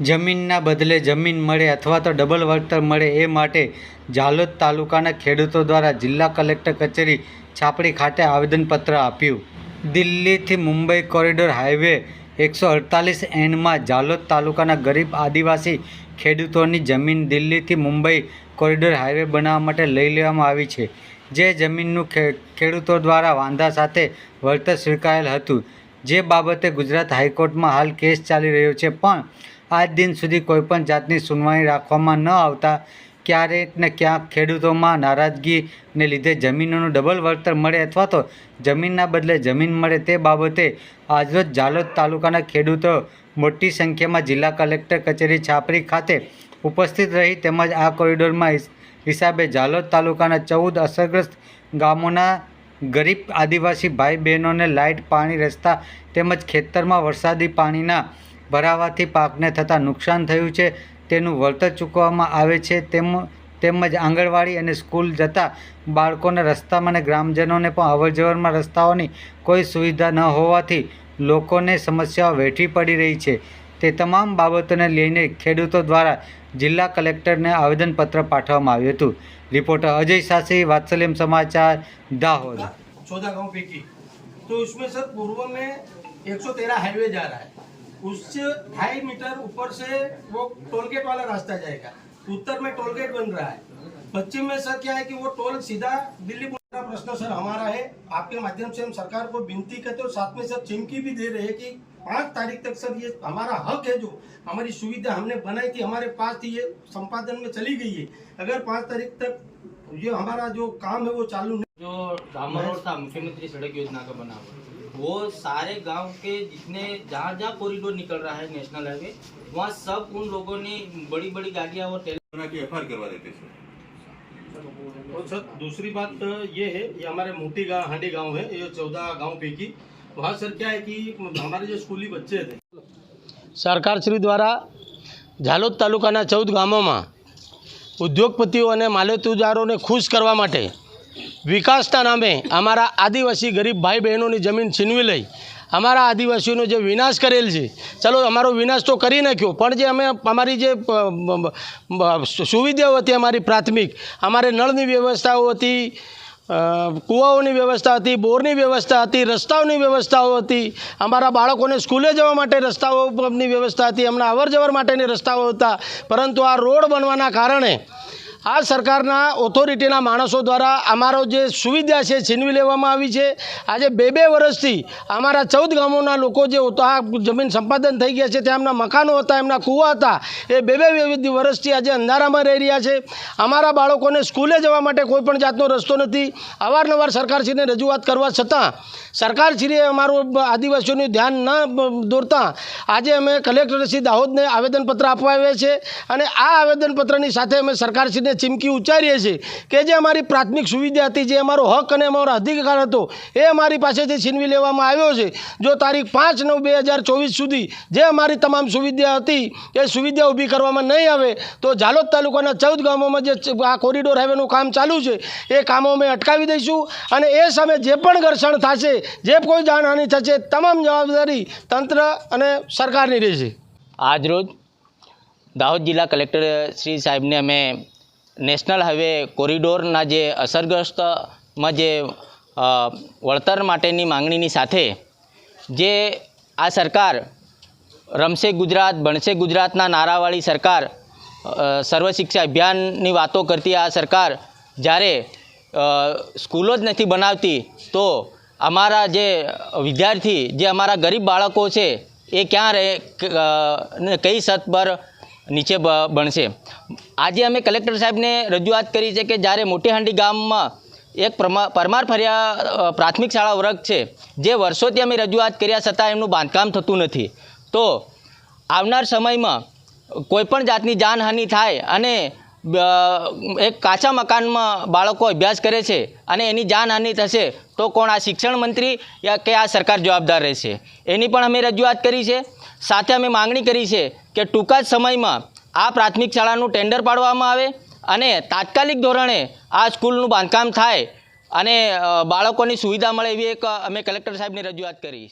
જમીનના બદલે જમીન મળે અથવા તો ડબલ વળતર મળે એ માટે ઝાલોદ તાલુકાના ખેડૂતો દ્વારા જિલ્લા કલેક્ટર કચેરી છાપડી ખાતે આવેદનપત્ર આપ્યું. દિલ્હીથી મુંબઈ કોરિડોર હાઈવે એકસો અડતાલીસ એનમાં ઝાલોદ તાલુકાના ગરીબ આદિવાસી ખેડૂતોની જમીન દિલ્હીથી મુંબઈ કોરિડોર હાઈવે બનાવવા માટે લઈ લેવામાં આવી છે. જે જમીનનું ખેડૂતો દ્વારા વાંધા સાથે વળતર સ્વીકારેલ હતું. જે બાબતે ગુજરાત હાઈકોર્ટમાં હાલ કેસ ચાલી રહ્યો છે, પણ આજ દિન સુધી કોઈપણ જાતની સુનવાઈ રાખવામાં ન આવતા, ક્યારેક ને ક્યાંક ખેડૂતોમાં નારાજગીને લીધે જમીનોનું ડબલ વળતર મળે અથવા તો જમીનના બદલે જમીન મળે તે બાબતે આજરોજ ઝાલોદ તાલુકાના ખેડૂતો મોટી સંખ્યામાં જિલ્લા કલેક્ટર કચેરી છાપરી ખાતે ઉપસ્થિત રહી તેમજ આ કોરિડોરમાં હિસાબે ઝાલોદ તાલુકાના ચૌદ અસરગ્રસ્ત ગામોના ગરીબ આદિવાસી ભાઈ બહેનોને લાઇટ, પાણી, રસ્તા તેમજ ખેતરમાં વરસાદી પાણીના ભરાવાથી પાકને થતાં નુકસાન થયું છે તેનું વળતર ચૂકવવામાં આવે છે તેમ તેમજ આંગણવાડી અને સ્કૂલ જતા બાળકોના રસ્તામાં અને ગ્રામજનોને પણ અવરજવરમાં રસ્તાઓની કોઈ સુવિધા ન હોવાથી લોકોને સમસ્યાઓ વેઠવી પડી રહી છે તે તમામ બાબતોને લઈને ખેડૂતો દ્વારા જિલ્લા કલેક્ટરને આવેદનપત્ર પાઠવવામાં આવ્યું હતું રિપોર્ટર અજય સાસી વાત્સલ્યમ સમાચાર દાહોદ चौदह गांव पीकी तो उसमें सर पूर्व में 113 हाईवे जा रहा है उससे ढाई मीटर ऊपर से वो टोल गेट वाला रास्ता जाएगा। उत्तर में टोल गेट बन रहा है। पश्चिम में सर क्या है कि वो टोल सीधा दिल्ली का प्रश्न सर हमारा है। आपके माध्यम से हम सरकार को विनती करते और साथ में सर चिमकी भी दे रहे हैं कि पाँच तारीख तक सर ये हमारा हक है जो हमारी सुविधा हमने बनाई थी, हमारे पास थी, ये संपादन में चली गई है। अगर पाँच तारीख तक ये हमारा जो काम है वो चालू नहीं जो था, मुख्यमंत्री सड़क योजना का बना हुआ। वो सारे गांव के जितने जहाँ जहाँ कॉरिडोर निकल रहा है नेशनल हाईवे वहाँ सब उन लोगों ने बड़ी बड़ी गाड़ियाँ और टेल बना के एफ करवा देते सर और सर दूसरी बात ये है ये हमारे मोटी गांव हांडी गांव है ये चौदह गांव पैकी वहाँ सर क्या है कि हमारे जो स्कूली बच्चे थे સરકારશ્રી દ્વારા ઝાલોદ તાલુકાના ચૌદ ગામોમાં ઉદ્યોગપતિઓ અને માલેતુજારોને ખુશ કરવા માટે વિકાસના નામે અમારા આદિવાસી ગરીબ ભાઈ બહેનોની જમીન છીનવી લઈ અમારા આદિવાસીઓનો જે વિનાશ કરેલ છે, ચલો અમારો વિનાશ તો કરી નાખ્યો, પણ જે અમે અમારી જે સુવિધાઓ હતી અમારી પ્રાથમિક, અમારે નળની વ્યવસ્થાઓ હતી કૂવાઓની વ્યવસ્થા હતી, બોરની વ્યવસ્થા હતી, રસ્તાઓની વ્યવસ્થાઓ હતી, અમારા બાળકોને સ્કૂલે જવા માટે રસ્તાઓની વ્યવસ્થા હતી એમના અવર માટેની રસ્તાઓ હતા, પરંતુ આ રોડ બનવાના કારણે આ સરકારના ઓથોરિટીના માણસો દ્વારા અમારો જે સુવિધા છે, છીનવી લેવામાં આવી છે. આજે બે બે વર્ષથી અમારા ચૌદ ગામોના લોકો જે આ જમીન સંપાદન થઈ ગયા છે, ત્યાં એમના મકાનો હતા, એમના કૂવા હતા. એ બે બે વર્ષથી આજે અંધારામાં રહી રહ્યા છે. અમારા બાળકોને સ્કૂલે જવા માટે કોઈ પણ જાતનો રસ્તો નથી. અવારનવાર સરકારશ્રીને રજૂઆત કરવા છતાં સરકારશ્રીએ અમારું આદિવાસીઓનું ધ્યાન ન દોરતા આજે અમે કલેક્ટરશ્રી દાહોદને આવેદનપત્ર આપવા આવ્યા છે. અને આ આવેદનપત્રની સાથે અમે સરકારશ્રીને ચીમકી ઉચ્ચારીએ છીએ કે જે અમારી પ્રાથમિક સુવિધા હતી, જે અમારો હક અને અમારો અધિકાર હતો, એ અમારી પાસેથી છીનવી લેવામાં આવ્યો છે. જો તારીખ પાંચ નવ બે હજાર ચોવીસ સુધી જે અમારી તમામ સુવિધા હતી, એ સુવિધા ઊભી કરવામાં નહીં આવે, તો ઝાલોદ તાલુકાના ચૌદ ગામોમાં જે આ કોરિડોર હાઈવેનું કામ ચાલુ છે, એ કામો અમે અટકાવી દઈશું અને એ સામે જે પણ ઘર્ષણ થશે, જે કોઈ જાનહાનિ થશે, તમામ જવાબદારી તંત્ર અને સરકારની રહેશે. આજરોજ દાહોદ જિલ્લા કલેક્ટર શ્રી સાહેબને અમે નેશનલ હાઈવે કોરિડોરના જે અસરગ્રસ્તમાં જે વળતર માટેની માંગણીની સાથે જે આ સરકાર રમશે ગુજરાત ભણશે ગુજરાતના નારાવાળી સરકાર સર્વ શિક્ષા અભિયાનની વાતો કરતી આ સરકાર જ્યારે સ્કૂલો જ નથી બનાવતી, તો અમારા જે વિદ્યાર્થી, જે અમારા ગરીબ બાળકો છે, એ ક્યાં રહે કઈ સત પર નીચે બનશે. આજે અમે કલેક્ટર સાહેબને રજૂઆત કરી છે કે જ્યારે મોટીહાંડી ગામમાં એક પરમાર ફર્યા પ્રાથમિક શાળા વર્ગ છે, જે વર્ષોથી અમે રજૂઆત કર્યા છતાં એમનું બાંધકામ થતું નથી. તો આવનાર સમયમાં કોઈપણ જાતની જાનહાનિ થાય અને એક કાચા મકાનમાં બાળકો અભ્યાસ કરે છે અને એની જાનહાનિ થશે, તો કોણ આ શિક્ષણ મંત્રી કે આ સરકાર જવાબદાર રહેશે? એની પણ અમે રજૂઆત કરી છે. સાથે અમે માંગણી કરી છે કે ટૂંકા જ સમયમાં આ પ્રાથમિક શાળાનું ટેન્ડર પાડવામાં આવે અને તાત્કાલિક ધોરણે આ સ્કૂલનું બાંધકામ થાય અને બાળકોની સુવિધા મળે એવી એક અમે કલેક્ટર સાહેબને રજૂઆત કરી